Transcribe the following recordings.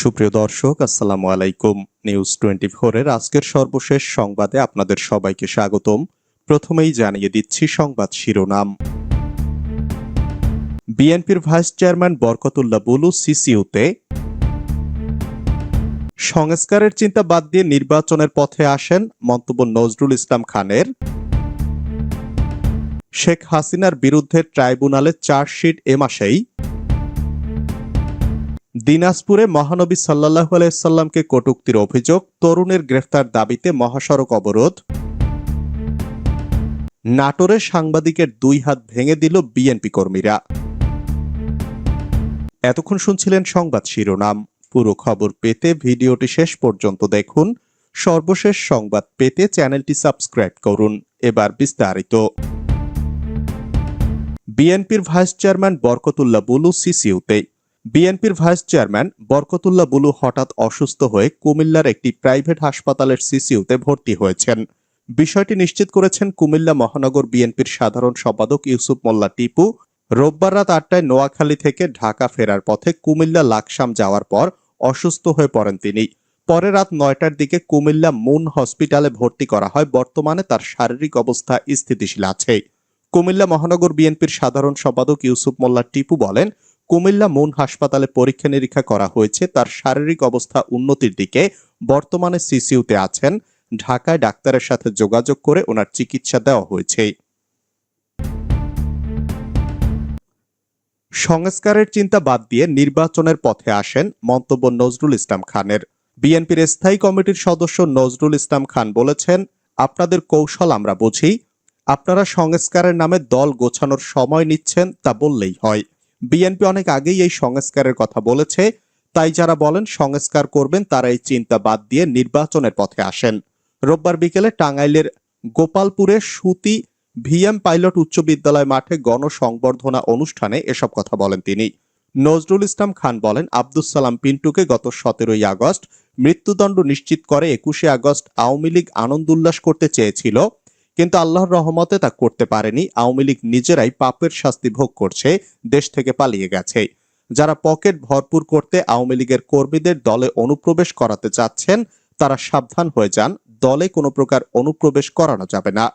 সুপ্রিয় দর্শক, আসসালামু আলাইকুম। নিউজ টোয়েন্টি এর আজকের সর্বশেষ সংবাদে আপনাদের সবাইকে স্বাগতম। প্রথমেই জানিয়ে দিচ্ছি সংবাদ শিরোনাম। বিএনপির ভাইস চেয়ারম্যান বরকতুল্লাহ বুলু সিসিউতে। সংস্কারের চিন্তা বাদ দিয়ে নির্বাচনের পথে আসেন মন্তব্য নজরুল ইসলাম খানের। শেখ হাসিনার বিরুদ্ধে ট্রাইব্যুনালে চার্জশিট এ মাসেই। দিনাজপুরে মহানবী সাল্লাহ আলাইসাল্লামকে কটুক্তির অভিযোগ, তরুণের গ্রেফতার দাবিতে মহাসড়ক অবরোধ। নাটোরে সাংবাদিকের দুই হাত ভেঙে দিল বিএনপি কর্মীরা। এতক্ষণ শুনছিলেন সংবাদ শিরোনাম। পুরো খবর পেতে ভিডিওটি শেষ পর্যন্ত দেখুন। সর্বশেষ সংবাদ পেতে চ্যানেলটি সাবস্ক্রাইব করুন। এবার বিস্তারিত। বিএনপির ভাইস চেয়ারম্যান বরকতুল্লাহ বুলু সিসিউতে বিএনপির ভাইস চেয়ারম্যান বরকতুল্লাহ বুলু হঠাৎ অসুস্থ হয়ে কুমিল্লার একটি প্রাইভেট হাসপাতালের সিসিউতে ভর্তি হয়েছেন। বিষয়টি নিশ্চিত করেছেন কুমিল্লা মহানগর বিএনপির সাধারণ সম্পাদক ইউসুফ মোল্লা টিপু। রোববার রাত আটটায় নোয়াখালী থেকে ঢাকা ফেরার পথে কুমিল্লা লাকসাম যাওয়ার পর অসুস্থ হয়ে পড়েন তিনি। পরে রাত নয়টার দিকে কুমিল্লা মুন হসপিটালে ভর্তি করা হয়। বর্তমানে তার শারীরিক অবস্থা স্থিতিশীল আছে। কুমিল্লা মহানগর বিএনপির সাধারণ সম্পাদক ইউসুফ মোল্লা টিপু বলেন কুমিল্লা মুন হাসপাতালে পরীক্ষা নিরীক্ষা করা হয়েছে। তার শারীরিক অবস্থা উন্নতির দিকে বর্তমানে সিসিউতে আছেন। ঢাকায় ডাক্তারের সাথে যোগাযোগ করে ওনার চিকিৎসা দেওয়া হয়েছে। সংস্কারের চিন্তা বাদ দিয়ে নির্বাচনের পথে আসেন মন্তব্য নজরুল ইসলাম খানের। বিএনপির স্থায়ী কমিটির সদস্য নজরুল ইসলাম খান বলেছেন, আপনাদের কৌশল আমরা বুঝি। আপনারা সংস্কারের নামে দল গোছানোর সময় নিচ্ছেন তা বললেই হয়। বিএনপি অনেক আগেই এই সংস্কারের কথা বলেছে, তাই যারা বলেন সংস্কার করবেন তারা এই চিন্তা বাদ দিয়ে নির্বাচনের পথে আসেন। রোববার বিকেলে টাঙ্গাইলের গোপালপুরে সুতি ভিএম পাইলট উচ্চ বিদ্যালয় মাঠে গণসংবর্ধনা অনুষ্ঠানে এসব কথা বলেন তিনি। নজরুল ইসলাম খান বলেন, আব্দুস সালাম পিন্টুকে গত সতেরোই আগস্ট মৃত্যুদণ্ড নিশ্চিত করে একুশে আগস্ট আওয়ামী লীগ আনন্দ উল্লাস করতে চেয়েছিল কিন্তু আল্লাহর রহমতে তা করতে পারেনি। আওয়ামী লীগ নিজেরাই পাপের শাস্তি ভোগ করছে, দেশ থেকে পালিয়ে গেছে। যারা পকেট ভরপুর করতে আওয়ামী লীগের কর্মীদের দলে অনুপ্রবেশ করাতে চাচ্ছেন, তারা সাবধান হয়ে যান। দলে কোনো প্রকার অনুপ্রবেশ করানো যাবে না।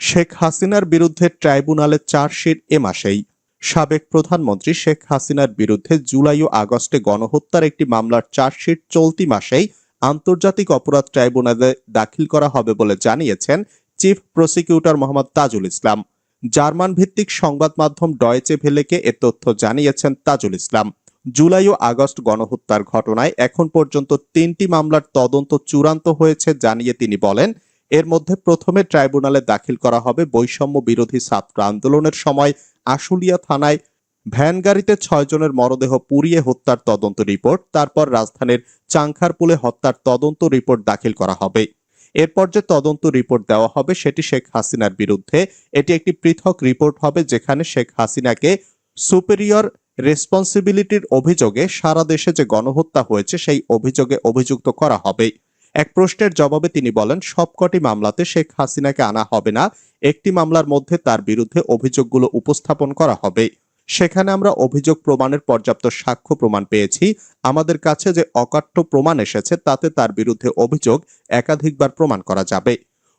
শেখ হাসিনার বিরুদ্ধে ট্রাইব্যুনালে চার্জশিট এ মাসেই। সাবেক প্রধানমন্ত্রী শেখ হাসিনার বিরুদ্ধে জুলাই ও আগস্টে গণহত্যার একটি মামলার চার্জশিট চলতি মাসেই আন্তর্জাতিক অপরাধ ট্রাইব্যুনালে দাখিল করা হবে বলে জানিয়েছেন chief prosecutor Mohammad Tajul Islam. German ভিত্তিক সংবাদ মাধ্যম ডয়েচে ভেলেকে এ তথ্য জানিয়েছেন তাজুল ইসলাম। জুলাই ও আগস্ট গণহত্যার ঘটনায় এখন পর্যন্ত তিনটি মামলার তদন্ত চূড়ান্ত হয়েছে জানিয়ে তিনি বলেন, এর মধ্যে প্রথমে ট্রাইব্যুনালে দাখিল করা হবে বৈষম্য বিরোধী ছাত্র আন্দোলনের সময় আশুলিয়া থানায় ভ্যান গাড়িতে ছয় জনের মরদেহ পুড়িয়ে হত্যার তদন্ত রিপোর্ট, তারপর রাজধানীর চাংখারপুলে হত্যার তদন্ত রিপোর্ট দাখিল করা হবে। এরপর যে তদন্ত রিপোর্ট দেওয়া হবে, সেটি শেখ হাসিনার বিরুদ্ধে। এটি একটি পৃথক রিপোর্ট হবে, যেখানে শেখ হাসিনাকে সুপেরিয়র রেসপন্সিবিলিটির অভিযোগে সারা দেশে যে গণহত্যা হয়েছে, সেই অভিযোগে অভিযুক্ত করা হবে। এক প্রশ্নের জবাবে তিনি বলেন, সবকটি মামলাতে শেখ হাসিনাকে আনা হবে না, একটি মামলার মধ্যে তার বিরুদ্ধে অভিযোগগুলো উপস্থাপন করা হবে। সেখানে আমরা অভিযোগ প্রমাণের পর্যাপ্ত সাক্ষ্য প্রমাণ পেয়েছি। আমাদের কাছে যে অকাট্য প্রমাণ এসেছে, তাতে তার বিরুদ্ধে অভিযোগ একাধিকবার প্রমাণ করা যাবে।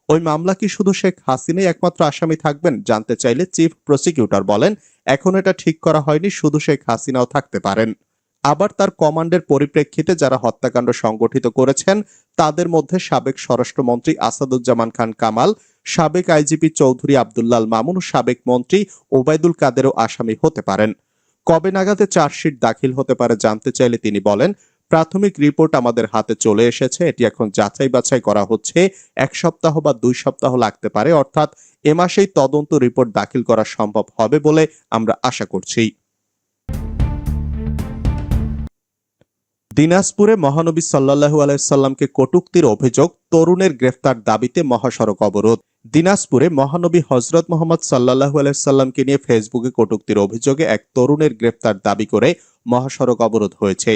ওই মামলা কি শুধু শেখ হাসিনাই একমাত্র আসামি থাকবেন? জানতে চাইলে চিফ প্রসিকিউটর বলেন, এখন এটা ঠিক করা হয়নি, শুধু শেখ হাসিনাও থাকতে পারেন। আবার তার কমান্ডের পরিপ্রেক্ষিতে যারা হত্যাকাণ্ড সংগঠিত করেছেন, তাদের মধ্যে সাবেক স্বরাষ্ট্রমন্ত্রী আসাদুজ্জামান খান কামাল সাবেক আইজিপি চৌধুরী আবদুল্লাল মামুন ও সাবেক মন্ত্রী ওবায়দুল কাদেরও আসামি হতে পারেন। কবে নাগাদে চার্জশিট দাখিল হতে পারে জানতে চাইলে তিনি বলেন, প্রাথমিক রিপোর্ট আমাদের হাতে চলে এসেছে, এটি এখন যাচাই বাছাই করা হচ্ছে, এক সপ্তাহ বা দুই সপ্তাহ লাগতে পারে, অর্থাৎ এ মাসেই তদন্ত রিপোর্ট দাখিল করা সম্ভব হবে বলে আমরা আশা করছি। দিনাজপুরে মহানবী সাল্লাহু আলাইসাল্লামকে কটুক্তির অভিযোগ তরুণের গ্রেফতার দাবিতে মহাসড়ক অবরোধ। দিনাজপুরে মহানবী হজরত মোহাম্মদ সাল্লাহু আলাইসাল্লামকে নিয়ে ফেসবুকে কটুক্তির অভিযোগে এক তরুণের গ্রেফতার দাবি করে মহাসড়ক অবরোধ হয়েছে।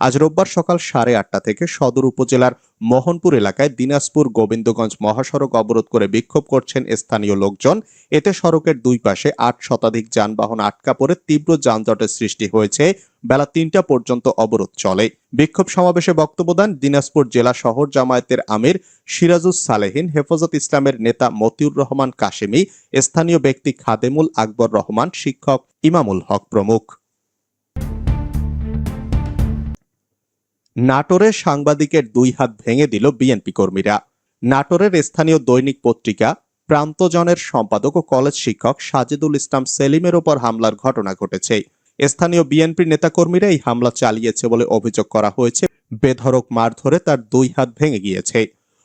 আজ রোববার সকাল সাড়ে আটটা থেকে সদর উপজেলার মোহনপুর এলাকায় দিনাজপুর গোবিন্দগঞ্জ মহাসড়ক অবরোধ করে বিক্ষোভ করছেন স্থানীয় লোকজন। এতে সড়কের দুই পাশে আট শতাধিক যানবাহন আটকা পড়ে তীব্র যানজটের সৃষ্টি হয়েছে। বেলা তিনটা পর্যন্ত অবরোধ চলে। বিক্ষোভ সমাবেশে বক্তব্য দেন দিনাজপুর জেলা শহর জামায়াতের আমির সিরাজুস সালেহিন, হেফাজত ইসলামের নেতা মতিউর রহমান কাশেমি, স্থানীয় ব্যক্তি খাদেমুল আকবর রহমান, শিক্ষক ইমামুল হক প্রমুখ। নাটোরে সাংবাদিকের দুই হাত ভেঙে দিল বিএনপি কর্মীরা। নাটোরের স্থানীয় দৈনিক পত্রিকা, প্রান্তজনের সম্পাদক ও কলেজ শিক্ষক সাজিদুল ইসলাম সেলিমের ওপর হামলার ঘটনা ঘটেছে। স্থানীয় বিএনপি নেতাকর্মীরা এই হামলা চালিয়েছে বলে অভিযোগ করা হয়েছে। বেধরক মার ধরে তার দুই হাত ভেঙে গিয়েছে।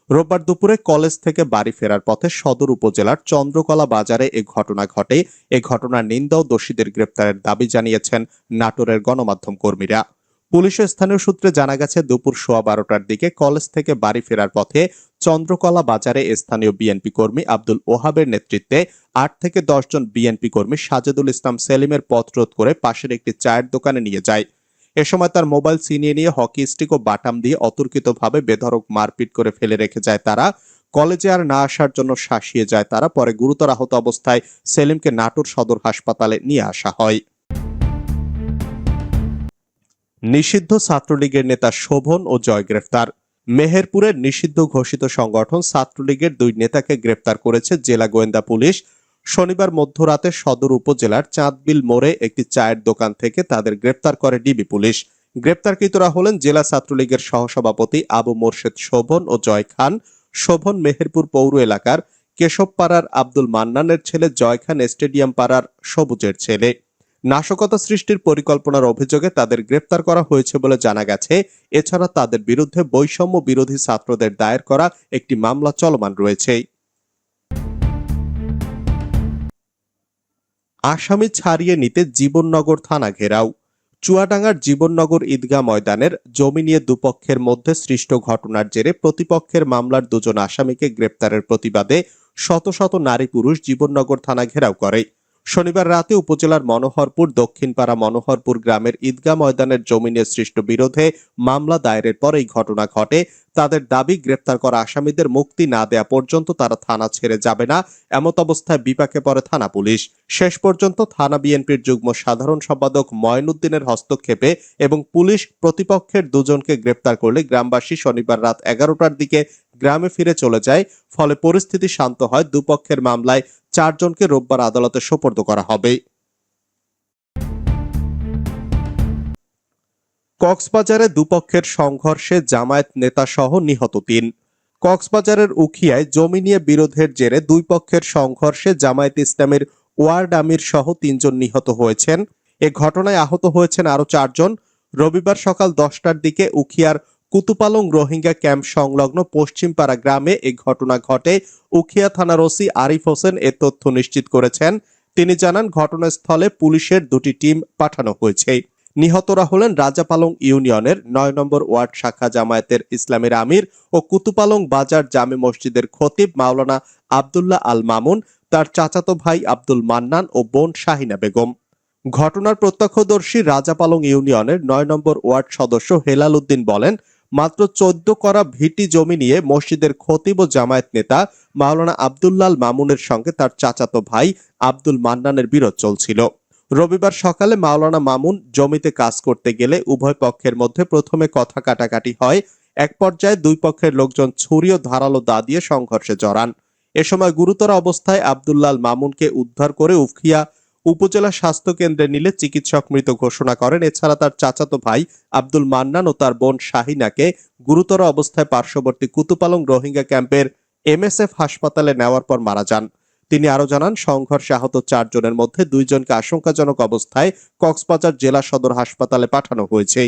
রোববার দুপুরে কলেজ থেকে বাড়ি ফেরার পথে সদর উপজেলার চন্দ্রকলা বাজারে এ ঘটনা ঘটে। এ ঘটনার নিন্দা ও দোষীদের গ্রেপ্তারের দাবি জানিয়েছেন নাটোরের গণমাধ্যম কর্মীরা। পুলিশ ও স্থানীয় সূত্রে জানা গেছে, দুপুর সোয়া বারোটার দিকে কলেজ থেকে বাড়ি ফেরার পথে চন্দ্রকলা বাজারে স্থানীয় বিএনপি কর্মী আব্দুল ওহাবের নেতৃত্বে আট থেকে দশ জন বিএনপি কর্মী সাজেদুল ইসলাম সেলিমের পথ রোধ করে পাশের একটি চায়ের দোকানে নিয়ে যায়। এ সময় তার মোবাইল ছিনিয়ে নিয়ে হকি স্টিক ও বাটাম দিয়ে অতর্কিতভাবে বেধড়ক মারপিট করে ফেলে রেখে যায় তারা। কলেজে আর না আসার জন্য শাসিয়ে যায় তারা, পরে গুরুতর আহত অবস্থায় সেলিমকে নাটোর সদর হাসপাতালে নিয়ে আসা হয়। নিষিদ্ধ ছাত্রলীগের নেতা শোভন ও জয় গ্রেফতার। মেহেরপুরের নিষিদ্ধ ঘোষিত সংগঠন ছাত্রলীগের দুই নেতাকে গ্রেপ্তার করেছে জেলা গোয়েন্দা পুলিশ। শনিবার মধ্যরাতে সদর উপজেলার চাঁদবিল মোড়ে একটি চায়ের দোকান থেকে তাদের গ্রেপ্তার করে ডিবি পুলিশ। গ্রেপ্তারকৃতরা হলেন জেলা ছাত্রলীগের সহসভাপতি আবু মোর্শেদ শোভন ও জয় খান। শোভন মেহেরপুর পৌর এলাকার কেশবপাড়ার আব্দুল মান্নানের ছেলে জয় খান স্টেডিয়াম পাড়ার সবুজের ছেলে। নাশকতা সৃষ্টির পরিকল্পনার অভিযোগে তাদের গ্রেপ্তার করা হয়েছে বলে জানা গেছে। এছাড়া তাদের বিরুদ্ধে বৈষম্য বিরোধী ছাত্রদের দায়ের করা একটি মামলা চলমান রয়েছে। আসামি ছাড়িয়ে নিতে জীবননগর থানা ঘেরাও। চুয়াডাঙ্গার জীবননগর ঈদগাহ ময়দানের জমি নিয়ে দুপক্ষের মধ্যে সৃষ্ট ঘটনার জেরে প্রতিপক্ষের মামলার দুজন আসামিকে গ্রেপ্তারের প্রতিবাদে শত শত নারী পুরুষ জীবননগর থানা ঘেরাও করে। শনিবার রাতে উপজেলার মনোহরপুর, দক্ষিণপাড়া মনোহরপুর গ্রামের ঈদগাহ ময়দানের জমি নিয়ে সৃষ্ট বিরোধে মামলা দায়েরের পর এই ঘটনা ঘটে। তাদের দাবি, গ্রেপ্তার করা আসামিদের মুক্তি না দেয়া পর্যন্ত তারা থানা ছেড়ে যাবে না, এমত অবস্থায় বিপাকে পড়ে থানা পুলিশ। শেষ পর্যন্ত থানা বিএনপির যুগ্ম সাধারণ সম্পাদক ময়নুদ্দিনের হস্তক্ষেপে এবং পুলিশ প্রতিপক্ষের দুজনকে গ্রেপ্তার করলে গ্রামবাসী শনিবার রাত এগারোটার দিকে গ্রামে ফিরে চলে যায়। ফলে পরিস্থিতি শান্ত হয়। দুপক্ষের মামলায় চারজনকে রোববার আদালতে সোপর্দ করা হবে। কক্সবাজারে দুপক্ষের সংঘর্ষে জামায়াত নেতা সহ নিহত তিন। কক্সবাজারের উখিয়ায় জমি নিয়ে বিরোধের জেরে দুই পক্ষের সংঘর্ষে জামায়াত ইসলামের ওয়ার্ড আমির সহ তিনজন নিহত হয়েছেন। এ ঘটনায় আহত হয়েছেন আরও চারজন। রবিবার সকাল দশটার দিকে উখিয়ার কুতুপালং রোহিঙ্গা ক্যাম্প সংলগ্ন পশ্চিমপাড়া গ্রামে এ ঘটনা ঘটে। উখিয়া থানার ওসি আরিফ হোসেন এ তথ্য নিশ্চিত করেছেন। তিনি জানান, ঘটনাস্থলে পুলিশের দুটি টিম পাঠানো হয়েছে। নিহতরা হলেন রাজাপালং ইউনিয়নের নয় নম্বর ওয়ার্ড শাখা জামায়াতের ইসলামের আমির ও কুতুপালং বাজার জামে মসজিদের খতিব মাওলানা আবদুল্লাহ আল মামুন, তার চাচাতো ভাই আব্দুল মান্নান ও বোন শাহিনা বেগম। ঘটনার প্রত্যক্ষদর্শী রাজাপালং ইউনিয়নের নয় নম্বর ওয়ার্ড সদস্য হেলাল উদ্দিন বলেন মাত্র চোদ্দ করা ভিটি জমি নিয়ে মসজিদের খতিব জামায়াত নেতা মাওলানা আবদুল্লাল মামুনের সঙ্গে তার চাচাতো ভাই আব্দুল মান্নানের বিরোধ চলছিল। রবিবার সকালে মাওলানা মামুন জমিতে কাজ করতে গেলে উভয় পক্ষের মধ্যে প্রথমে কথা কাটাকাটি হয়, এক পর্যায়ে দুই পক্ষের লোকজন ছুরি ও ধারালো দা দিয়ে সংঘর্ষে জড়ান। এ সময় গুরুতর অবস্থায় আবদুল্লাল মামুনকে উদ্ধার করে উখিয়া উপজেলা স্বাস্থ্য কেন্দ্রে নিলে চিকিৎসক মৃত ঘোষণা করেন। এছাড়া তার চাচাতো ভাই আব্দুল মান্নান ও তার বোন শাহিনাকে গুরুতর অবস্থায় পার্শ্ববর্তী কুতুপালং রোহিঙ্গা ক্যাম্পের এমএসএফ হাসপাতালে নেওয়ার পর মারা যান। তিনি আরও জানান, সংঘর্ষে আহত চারজনের মধ্যে দুইজনকে আশঙ্কাজনক অবস্থায় কক্সবাজার জেলা সদর হাসপাতালে পাঠানো হয়েছে।